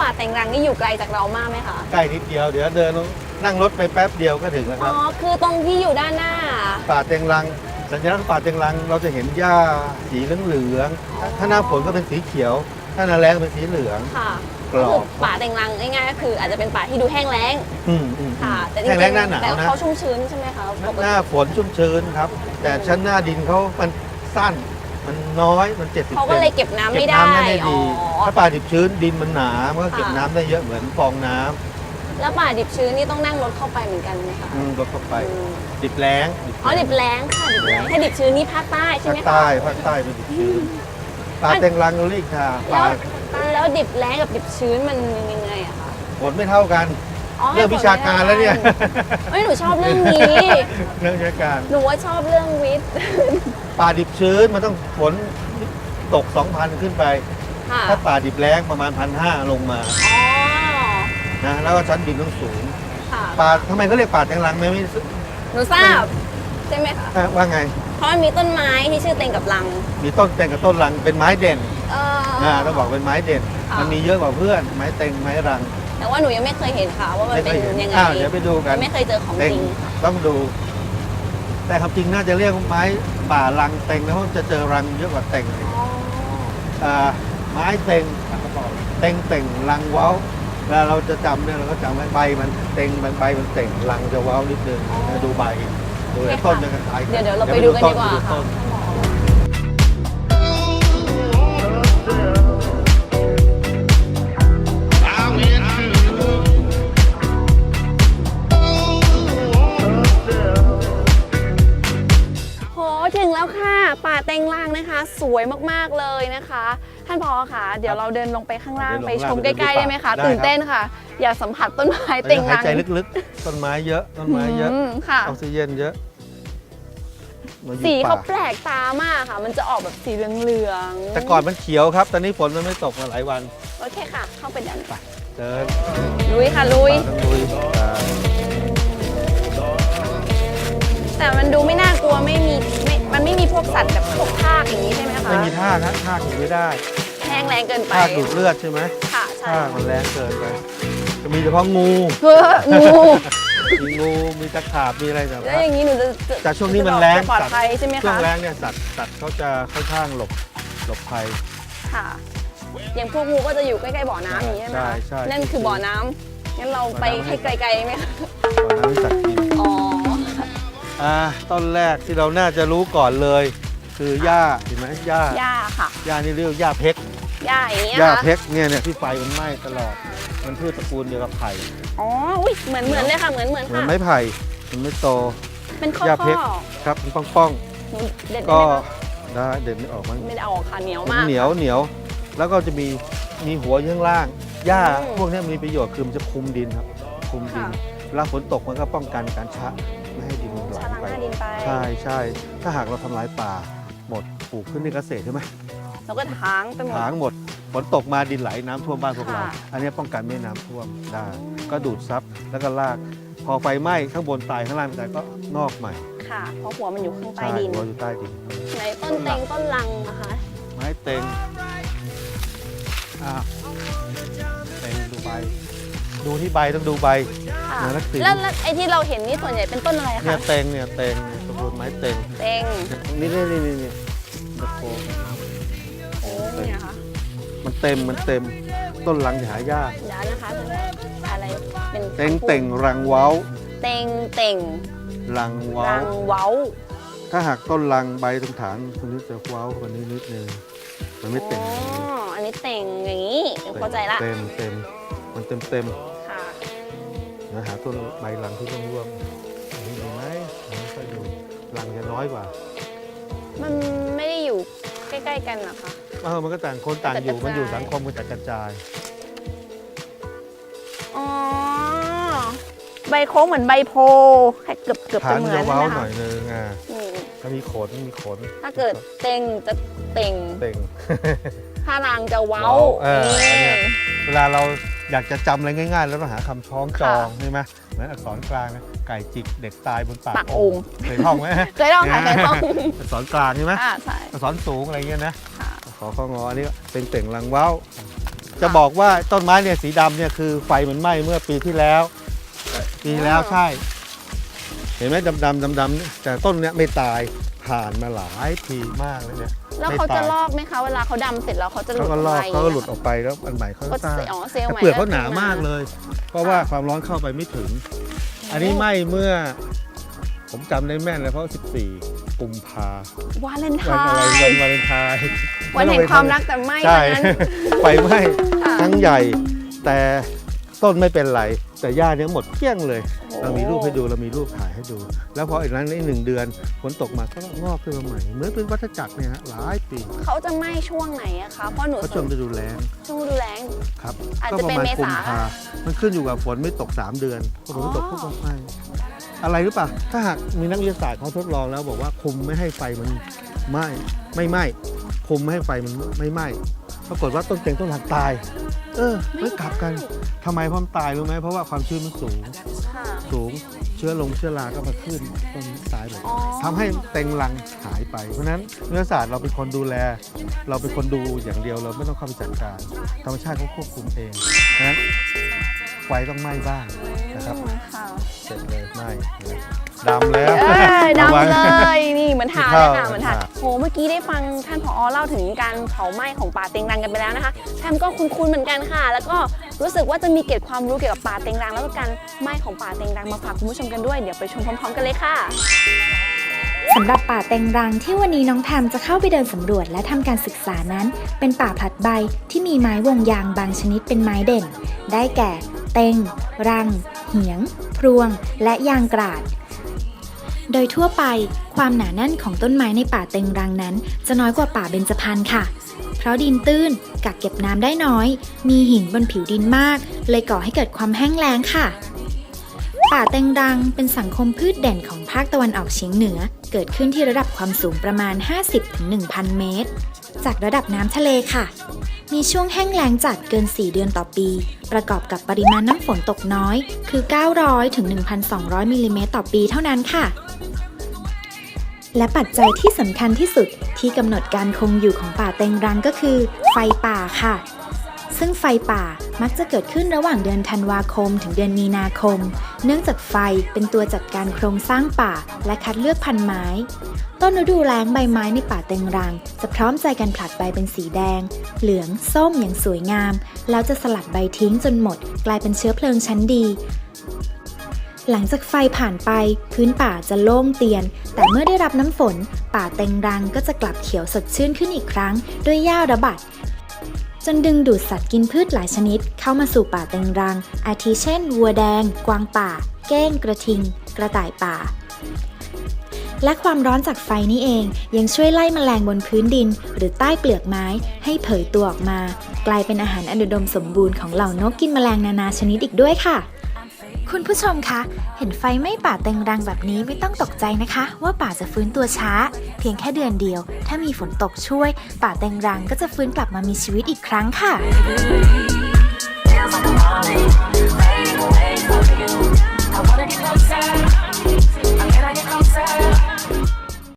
ป่าแตงรังนี่อยู่ไกลจากเรามากไหมคะ ใกล้นิดเดียวเดี๋ยวเดินนั่งรถไปแป๊บเดียวก็ถึงแล้วคอ๋รัอบ คือตรงที่อยู่ด้านหน้า ป่าเต็งรัง สัญลักษณ์ป่าเต็งรังเราจะเห็นหญ้าสีเหลืองๆถ้าหน้าฝนก็เป็นสีเขียว ถ้าหน้าแล้งเป็นสีเหลือง ค่ะกรอบ ก็คือป่าแตงรังง่ายๆก็คืออาจจะเป็นป่าที่ดูแห้งแล้งอืมอืมค่ะแต่จริแห้งงแล้งหน้าหนาวแต่นะเขาชุ่มชื้นใช่ไหมคะปกหติน้าฝนชุ่มชื้นครับ แต่ชั้นหน้าดินเขามันสั้น มันน้อยมันเจ็ดสิบเขาก็เลยเก็บน้ำไม่ได้เก็บน้ำได้ไม่อ๋ดี อ ถ้าป่าดิบชื้นดินมันหนา มันก็เก็บค่ะ น้ำได้เยอะเหมือนฟองน้ำแล้วป่าดิบชื้นนี่ต้องนั่งรถเข้าไปเหมือนกันไหมคะอืมลดเข้าไป อืมดิบแล้งอ๋อดิบแล้งค่ะดิบแล้งถ้าดิบชื้นนี่ภาคใต้ใช่ภาไหมคคะ ใต้ภาคใต้เป็นดิบชื้นป่าเต็งรังเราเรียกค่ะแล้ป่าวแล้วดิบแล้งกับดิบชื้นมันยังไงอะคะ ฝนไม่เท่ากัน อ๋อเรื่องวิชาการแล้วเนี่ยเอ้ยหนูชอบเรื่องนี้ เรื่องวิชาการ หนูว่าชอบเรื่องวิทย์ ป่าดิบชื้นมันต้องฝนตก 2,000 ขึ้นไป ค่ะถ้าป่าดิบแล้งประมาณ 1,500 ลงมา อ๋อ นะแล้วก็ชั้นดินต้องสูง ค่ะ ป่าทำไมเขาเรียกป่าแตงรังไหมไม่หนูทราบ ใช่ไหมคะอะว่าไง เพราะมันมีต้นไม้ที่ชื่อเต็งกับลัง มีต้นแตงกับต้นรังเป็นไม้เด่นเอออ่าต้องบอกเป็นไม้เด่น ค่ะ มันมีเยอะกว่าเพื่อน ไม้เต็งไม้รัง แต่ว่าหนูยังไม่เคยเห็นค่ะว่ามันไม่เป็เคนยเห็นยังไงอ้าวเดี๋ยวไปดูกันไม่เคยเจอของเต็งจริงต้องดู แต่ความจริงน่าจะเรียกว่าไม้ป่ารังเต็งแล้วจะเจอรังเยอะกว่าเต็งอ๋ออ่าไม้เต็งเต็งเต็งรังเว้าเวลาเราจะจำเนี่ยเราก็จำไว้ใบมันเต็งมันใบมันเต็งรังจะเว้านิดนึงดูใบดูแต่ต้นจะคล้ายๆเดี๋ยวเดี๋ยวเราไปดูกันดีกว่าต้ค่ะ วยมากๆเลยนะคะ ท่านพอค่ะ เดี๋ยวเราเดินลงไปข้างล่างเดินลงไปชมล่างใกล้ๆได้ไหมคะได้ครับตื่นเต้นค่ะ อยากสัมผัสต้นไม้เราเต็งจะหายล่างใจลึกๆ ต้นไม้เยอะต้นไม้เยอะมค่ะออกซิเจนเยอะมันอยู่สีเขาป่าแปลกตามากค่ะ มันจะออกแบบสีเหลืองๆ แต่ก่อนมันเขียวครับ ตอนนี้ฝนมันไม่ตกมาหลายวัน โอเคค่ะ เข้าไปดันเดินลุยค่ะลุยป่าต้องลุยอ่าแต่มันดูไม่น่ากลัวไม่มี ไม่มันไม่มีพวกสัตว์แบบพวกทากอย่างนี้ใช่ไหมคะไม่มีท่าครับท่าอยู่ไม่ได้แห้งแรงเกินไปท่าดูดเลือดใช่ไหมค่ะใช่ท่ามันแรงเกินไปจะมีเฉพาะงูเฮ้องูมีงูมีตะขาบมีอะไรแบบแล้วนี้อย่างนี้หนูจะจะแต่ช่วงนี้มันแรงจะปลอดภัยใช่ไหมช่วคะงแรงเนี่ยสัตว์สัตว์เขาจะค่อนข้างหลบหลบภัยค่ะ อย่างพวกงูก็จะอยู่ใกล้ๆบ่อน้ำอย่างนี้ใช่ไหมใช่คะใช่นั่นคือบ่อน้ำงั้นเราไปให้ไกลๆไหมคะตอนนั้นสัตว์กิน อ๋ออ่าต้นแรกที่เราน่าจะรู้ก่อนเลย คือหญ้าเห็นไหมหญ้าหญ้าค่ะหญ้านี่เรียกหญ้าเพกหญ้าอย่างนี้หญ้าค่ะเพกเนี่ยเนี่ยที่ไฟมันไหม้ตลอด มันพืชตระกูลเดียวกับไผ่อ๋ออุ้ยเหมือนเหมือนเลยค่ะเหมือนเหมือนมันค่ะไม้ไผ่มันไม่โต เป็นข้อหญ้าข้เพอกครับมันป้องป้องหนูเด็ดๆได้ก็ไหมคะได้เด็ดไม่ออกมันไม่ได้เอาออกค่ะเหนียวมันมาก เหนียวเหนียวแล้วก็จะมีมีหัวอยู่ข้างล่างหญ้าอืมพวกเนี้ยมีประโยชน์คือมันจะคุมดินครับคุมดินค่ะ เวลาฝนตกมันก็ป้องกันการชะ ดินไป ใช่ใช่ถ้าหากเราทำลายป่าหมดปลูกขึ้นในเกษตรใช่ไหมแล้วก็ทางไปหมด ถางหมดฝนตกมาดินไหลน้ำท่วมบ้านพวกเรา ค่ะ อันนี้ป้องกันไม่ให้น้ำท่วมได้ ก็ดูดซับแล้วก็ลาก พอไฟไหม้ข้างบนตายข้างล่างไม่ตายก็งอกใหม่ค่ะ เพราะหัวมันอยู่ข้างใต้ใช่ดิน หัวอยู่ใต้ดิน ไหนต้นเต็งต้นลังนะคะ ไม้เต็งอ่าเต็งดูใบ ดูที่ใบต้องดูใบ ค่ะไหนลักษณะแล้วแล้วไอ้ที่เราเห็นนี่ส่วนใหญ่เป็นต้นอะไรเนี่คะยเต็งเนี่ยเต็งตระกูลไม้เต็งเต็งนี่นี่นี่นี่นี่ตะโกโอ้เนี่ยค่ะมันเต็มมันเต็มต้นหลังจะหายากเดี๋ยวนะคะอะไรเป็นเต็งเต็งรังเว้าเต็งเต็งรังเว้ารังเว้าถ้าหากต้นรังใบตรงฐานตรงนี้จะเว้ากว่านี้นิดนึงมันไม่เต็มอ๋ออันนี้เต็งอย่างนี้เข้าใจละ เต็มเต็ม มันเต็มเต็มค่ะนะหาต้นใบรังที่ต้องร่วมเห็นไหมไม่ค่อยดูรังจะน้อยกว่ามันไม่ได้อยู่ใกล้ๆกันเหรอคะ เออมันก็ต่างคนต่างอยู่กระจายมันอยู่สังคมมันจะกระจาย อ๋อ ใบโค้งเหมือนใบโพแค่เกือบเกือบฐาจะนเหมือจะนเว้านะหน่คะอยนึงอะนี่ถ้ามีขนมีขนถ้าเกิดเต็งจะเต็งเต็งถ้ารางจะเว้าเว้าเอออันเนี้ยนี่เวลาเรา อยากจะจำอะไรง่าย ๆ แล้วเราหาคำคล้องจองค่ะใช่ไหมเหมือนอักษรกลางนะไก่จิกเด็กตายบนปากปากโอ่ง เคยท่องไหม เคยลองค่ะเคยลองอักษรกลางใช่ไหมอ่าใช่ อักษรสูงอะไรเงี้ยนะค่ะ ขอข้องออันนี้ก็เป็นเต่งลังเว้า จะบอกว่าต้นไม้เนี่ยสีดำเนี่ยคือไฟมันไหม้เมื่อปีที่แล้ว ปีที่แล้วใช่ เห็นไหมดำดำดำดำๆแต่ต้นเนี้ยไม่ตาย ผ่านมาหลายปีมากเลยเนี่ยแล้วเขาไม่ตายจะลอกไหมคะเวลาเขาดำเสร็จแล้วเขาจะหลุเขาดก็ลอกไปเขาก็หลุดออกไปแล้วอันใหม่เขาก็ก็สร้างเซอ๋อเซลล์แต่ใหม่เปลือกเขาหนาขึ้มากเลย เพราะว่าความร้อนเข้าไปไม่ถึง อันนี้ไหม้เมื่อ ผมจำได้แม่นเลยเพราะ 14 กุมภาวาเลนไทวันอะไรน์วันวาเลนไทน์ วันแห่งความรักแต่ไม่ใช่ วันนั้น ไฟไหม้ค่ะทั้งใหญ่ แต่ต้นไม่เป็นไร แต่หญ้าเนี้ยหมดเกลี้ยงเลย เรามีรูปให้ดูเรามีรูปถ่ายให้ดู แล้วพออีกนั้นในหนึ่งเดือนฝนตกมาก็งอกขึ้นมาใหม่เหมือนเป็นวัฏจักรเนี่ยฮะหลายปีเขาจะไหม้ช่วงไหนอะคะเพราะหนูก็ช่วงฤดูแล้งช่วงฤดูแล้งครับอาจก็จะประเป็นมาณเมกุษามภามันขึ้นอยู่กับฝนไม่ตก 3 เดือนพอฝนไม่ตกอ๋อปุ๊บก็ไหม้อะไรหรือเปล่าถ้าหากมีนักวิทยาศาสตร์เขาทดลองแล้วบอกว่าคุมไม่ให้ไฟมันไหม้ไม่ไหม้คุมไม่ให้ไฟมันไม่ไหม้ปรากฏว่าต้นเต็งต้นหักตาย เออไม่กลับกันทำไมเพราะมันตายรู้ไหมเพราะว่าความชื้นมันสูง ค่ะ สูงเชื้อลงเชื้อราก็มาขึ้นต้นตายหมดอ๋อ ทำให้เต็งรังหายไป เพราะฉะนั้นวิทยาศาสตร์เราเป็นคนดูแล เราเป็นคนดูอย่างเดียวเราไม่ต้องเข้าไปจัดการ ธรรมชาติเขาควบคุมเองเพราะฉะนั้นไฟต้องไหม้บ้างนะครับอืมค่ะ เสร็จเลยไหม้นะ ดำแล้ว เอ้ยระวังดำเลยนี่เหมือนทานเลยค่ะเข้าเหมือนทานเข้าโหเมื่อกี้ได้ฟังท่านผอเล่าถึงการเผาไหม้ของป่าเต็งรังกันไปแล้วนะคะแทมก็คุ้นๆเหมือนกันค่ะ แล้วก็รู้สึกว่าจะมีเกร็ดความรู้เกี่ยวกับป่าเต็งรัง แล้วก็การไหม้ของป่าเต็งรังมาฝากคุณผู้ชมกันด้วยเดี๋ยวไปชมพร้อมๆ กันเลยค่ะ สำหรับป่าเต็งรังที่วันนี้น้องแพมจะเข้าไปเดินสำรวจและทำการศึกษานั้น เป็นป่าผลัดใบที่มีไม้วงยางบางชนิดเป็นไม้เด่น ได้แก่ เต็ง รัง เหียง พรวง และยางกราด โดยทั่วไปความหนาแน่นของต้นไม้ในป่าเต็งรังนั้น จะน้อยกว่าป่าเบญจพรรณค่ะ เพราะดินตื้นกักเก็บน้ำได้น้อย มีหินบนผิวดินมาก เลยก่อให้เกิดความแห้งแล้งค่ะ ป่าเต็งรังเป็นสังคมพืชเด่นของภาคตะวันออกเฉียงเหนือ เกิดขึ้นที่ระดับความสูงประมาณ 50-1,000 เมตร จากระดับน้ำทะเลค่ะมีช่วงแห้งแล้งจัดเกิน 4 เดือนต่อปี ประกอบกับปริมาณน้ำฝนตกน้อย คือ 900 ถึง 1,200 มิลลิเมตรต่อปีเท่านั้นค่ะ และปัจจัยที่สำคัญที่สุดที่กำหนดการคงอยู่ของป่าเต็งรังก็คือ ไฟป่าค่ะ ซึ่งไฟป่ามักจะเกิดขึ้นระหว่างเดือนธันวาคมถึงเดือนมีนาคม เนื่องจากไฟเป็นตัวจัดการโครงสร้างป่าและคัดเลือกพันธุ์ไม้ ต้นฤดูแล้งใบไม้ในป่าเต็งรัง จะพร้อมใจกันผลัดใบเป็นสีแดง เหลือง ส้มอย่างสวยงาม แล้วจะสลัดใบทิ้งจนหมด กลายเป็นเชื้อเพลิงชั้นดี หลังจากไฟผ่านไปพื้นป่าจะโล่งเตียน แต่เมื่อได้รับน้ำฝน ป่าเต็งรังก็จะกลับเขียวสดชื่นขึ้นอีกครั้ง ด้วยหญ้าระบาดจนดึงดูดสัตว์กินพืชหลายชนิด เข้ามาสู่ป่าเต็งรัง อาทิเช่น วัวแดง กวางป่า เก้ง กระทิง กระต่ายป่า และความร้อนจากไฟนี้เอง ยังช่วยไล่แมลงบนพื้นดิน หรือใต้เปลือกไม้ให้เผยตัวออกมา กลายเป็นอาหารอันอุดมสมบูรณ์ของเหล่านกกินแมลงนานาชนิดอีกด้วยค่ะ คุณผู้ชมคะ เห็นไฟไหม้ป่าเต็งรังแบบนี้ไม่ต้องตกใจนะคะ ว่าป่าจะฟื้นตัวช้า เพียงแค่เดือนเดียว ถ้ามีฝนตกช่วย ป่าเต็งรังก็จะฟื้นกลับมามีชีวิตอีกครั้งค่ะ I wanna get outside.